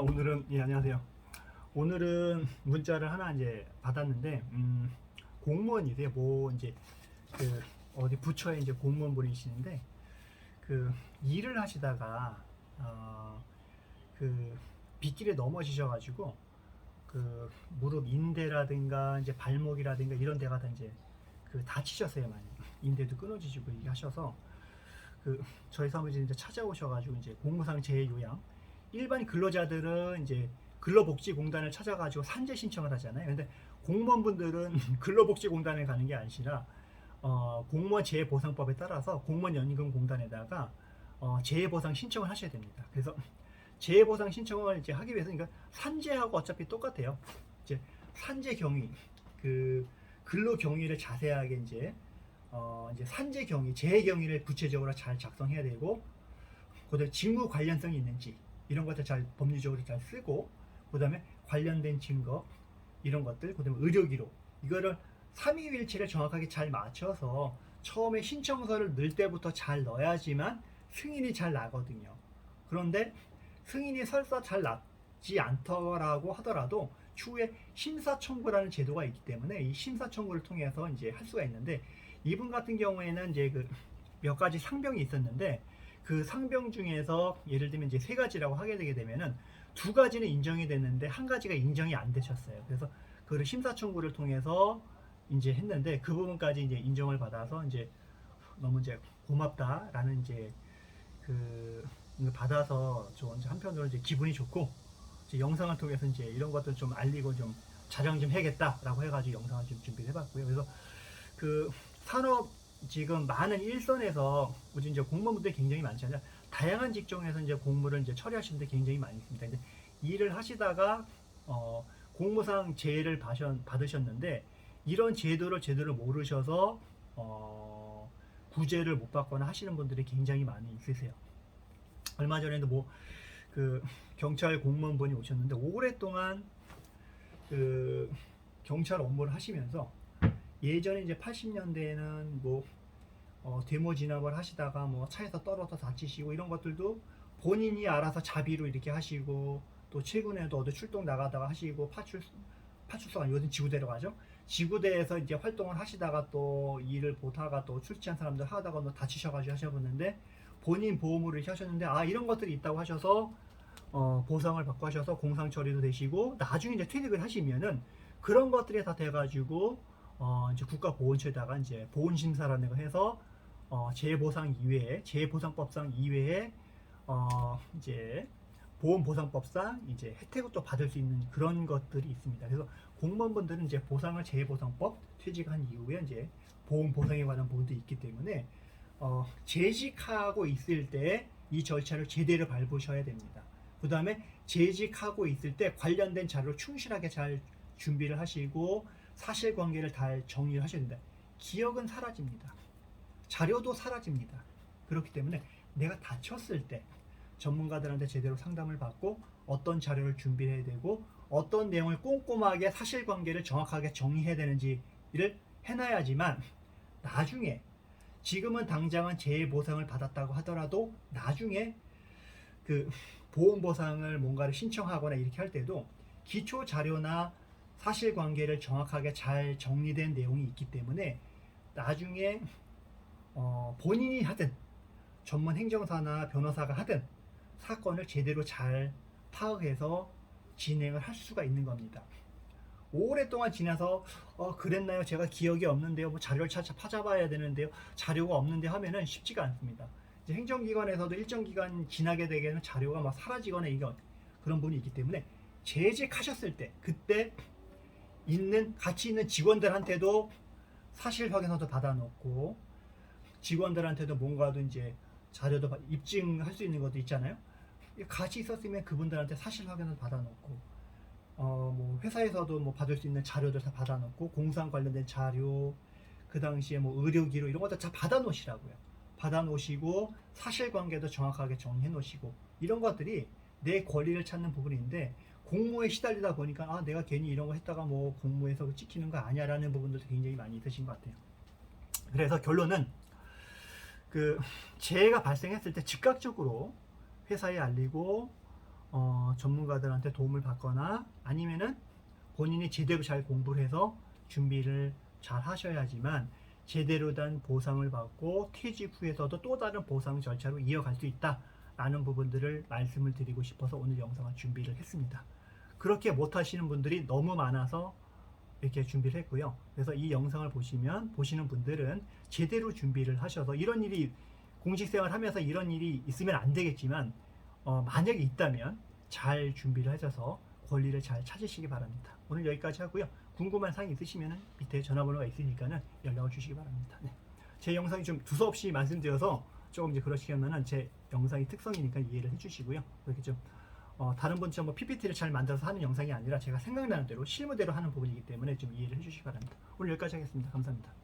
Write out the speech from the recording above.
오늘은 예 안녕하세요. 오늘은 문자를 하나 이제 받았는데 음, 공무원이세요. 뭐 이제 그 어디 부처에 이제 공무원 분이시는데 그 일을 하시다가 어, 그 빗길에 넘어지셔가지고 그 무릎 인대라든가 이제 발목이라든가 이런 데가 다 이제 그 다치셨어요 많이 인대도 끊어지시고 하셔서 그 저희 사무실 이제 찾아오셔가지고 이제 공무상 재요양 일반 근로자들은 이제 근로복지공단을 찾아가지고 산재 신청을 하잖아요. 근데 공무원분들은 근로복지공단에 가는 게 아니라 어, 공무원 재해보상법에 따라서 공무원 연금공단에다가 어, 재해보상 신청을 하셔야 됩니다. 그래서 재해보상 신청을 이제 하기 위해서 그러니까 산재하고 어차피 똑같아요. 이제 산재 경위 그 근로 경위를 자세하게 이제 어, 이제 산재 경위, 재해 경위를 구체적으로 잘 작성해야 되고 그다음에 직무 관련성이 있는지 이런 것들 잘 법률적으로 잘 쓰고 그다음에 관련된 증거 이런 것들 그다음에 의료 기록 이거를 삼위일체를 정확하게 잘 맞춰서 처음에 신청서를 넣을 때부터 잘 넣어야지만 승인이 잘 나거든요. 그런데 승인이 설사 잘 나지 않더라고 하더라도 추후에 심사 청구라는 제도가 있기 때문에 이 심사 청구를 통해서 이제 할 수가 있는데 이분 같은 경우에는 이제 그 몇 가지 상병이 있었는데 그 상병 중에서 예를 들면 이제 세 가지라고 하게 되게 되면은 두 가지는 인정이 됐는데 한 가지가 인정이 안 되셨어요. 그래서 그를 심사 청구를 통해서 이제 했는데 그 부분까지 이제 인정을 받아서 이제 너무 이제 고맙다라는 이제 그 받아서 좀 한편으로 이제 기분이 좋고 이제 영상을 통해서 이제 이런 것들 좀 알리고 좀 자랑 좀 해야겠다라고 해가지고 영상을 좀 준비를 해봤고요. 그래서 그 산업 지금 많은 일선에서 우리 이제 공무원분들이 굉장히 많잖아요. 다양한 직종에서 이제 공무를 이제 처리하시는 데 굉장히 많이 있습니다. 근데 일을 하시다가 어, 공무상 재해를 받으셨- 받으셨는데 이런 제도를 제대로 모르셔서 어, 구제를 못 받거나 하시는 분들이 굉장히 많이 있으세요. 얼마 전에도 뭐 그 경찰 공무원분이 오셨는데 오랫동안 그 경찰 업무를 하시면서 예전에 이제 80년대에는 뭐 어, 데모 진압을 하시다가 뭐 차에서 떨어져 다치시고 이런 것들도 본인이 알아서 자비로 이렇게 하시고 또 최근에도 어디 출동 나가다가 하시고 파출 파출소가 요즘 지구대로 가죠. 지구대에서 이제 활동을 하시다가 또 일을 보다가 또 출치한 사람들 하다가 또 다치셔가지고 하셔봤는데 본인 보험으로 이렇게 하셨는데 아 이런 것들이 있다고 하셔서 어, 보상을 받고 하셔서 공상 처리도 되시고 나중에 이제 퇴직을 하시면은 그런 것들이 다 돼가지고 어, 이제 국가보훈처에다가 이제 보훈심사라는 거 해서 어, 재보상 이외에 재보상법상 이외에 어, 이제 보험보상법상 이제 혜택을 또 받을 수 있는 그런 것들이 있습니다. 그래서 공무원분들은 이제 보상을 재보상법 퇴직한 이후에 이제 보험 보상에 관한 부분도 있기 때문에 어, 재직하고 있을 때 이 절차를 제대로 밟으셔야 됩니다. 그 다음에 재직하고 있을 때 관련된 자료를 충실하게 잘 준비를 하시고 사실관계를 잘 정리를 하셔야 된다. 기억은 사라집니다. 자료도 사라집니다. 그렇기 때문에 내가 다쳤을 때 전문가들한테 제대로 상담을 받고 어떤 자료를 준비해야 되고 어떤 내용을 꼼꼼하게 사실관계를 정확하게 정리해야 되는지를 해놔야지만 나중에 지금은 당장은 재해 보상을 받았다고 하더라도 나중에 그 보험 보상을 뭔가를 신청하거나 이렇게 할 때도 기초 자료나 사실관계를 정확하게 잘 정리된 내용이 있기 때문에 나중에 어, 본인이 하든 전문 행정사나 변호사가 하든 사건을 제대로 잘 파악해서 진행을 할 수가 있는 겁니다. 오랫동안 지나서 어 그랬나요? 제가 기억이 없는데요. 뭐 자료를 찾아 찾아봐야 되는데요. 자료가 없는데 하면은 쉽지가 않습니다. 이제 행정기관에서도 일정 기간 지나게 되게는 자료가 막 사라지거나 이런 그런 분이 있기 때문에 재직하셨을 때 그때 있는 같이 있는 직원들한테도 사실 확인서도 받아놓고 직원들한테도 뭔가도 이제 자료도 받- 입증할 수 있는 것도 있잖아요. 같이 있었으면 그분들한테 사실 확인을 받아놓고 어 뭐 회사에서도 뭐 받을 수 있는 자료들 다 받아놓고 공상 관련된 자료 그 당시에 뭐 의료 기록 이런 것들 다 받아놓으시라고요. 받아놓으시고 사실관계도 정확하게 정리해 놓으시고 이런 것들이 내 권리를 찾는 부분인데 공무에 시달리다 보니까 아 내가 괜히 이런 거 했다가 뭐 공무에서 찍히는 거 아니야라는 부분들도 굉장히 많이 있으신 것 같아요. 그래서 결론은 그 재해가 발생했을 때 즉각적으로 회사에 알리고 어, 전문가들한테 도움을 받거나 아니면은 본인이 제대로 잘 공부를 해서 준비를 잘 하셔야지만 제대로 된 보상을 받고 퇴직 후에서도 또 다른 보상 절차로 이어갈 수 있다 라는 부분들을 말씀을 드리고 싶어서 오늘 영상을 준비를 했습니다. 그렇게 못 하시는 분들이 너무 많아서 이렇게 준비를 했고요. 그래서 이 영상을 보시면 보시는 분들은 제대로 준비를 하셔서 이런 일이 공직 생활 하면서 이런 일이 있으면 안 되겠지만 어, 만약에 있다면 잘 준비를 하셔서 권리를 잘 찾으시기 바랍니다. 오늘 여기까지 하고요. 궁금한 사항 있으시면 밑에 전화번호가 있으니까는 연락을 주시기 바랍니다. 네. 제 영상이 좀 두서없이 말씀드려서 조금 이제 그러시면은 제 영상이 특성이니까 이해를 해주시고요. 이렇게 좀 어, 다른 분처럼 뭐 PPT를 잘 만들어서 하는 영상이 아니라 제가 생각나는 대로 실무대로 하는 부분이기 때문에 좀 이해를 해주시기 바랍니다. 오늘 여기까지 하겠습니다. 감사합니다.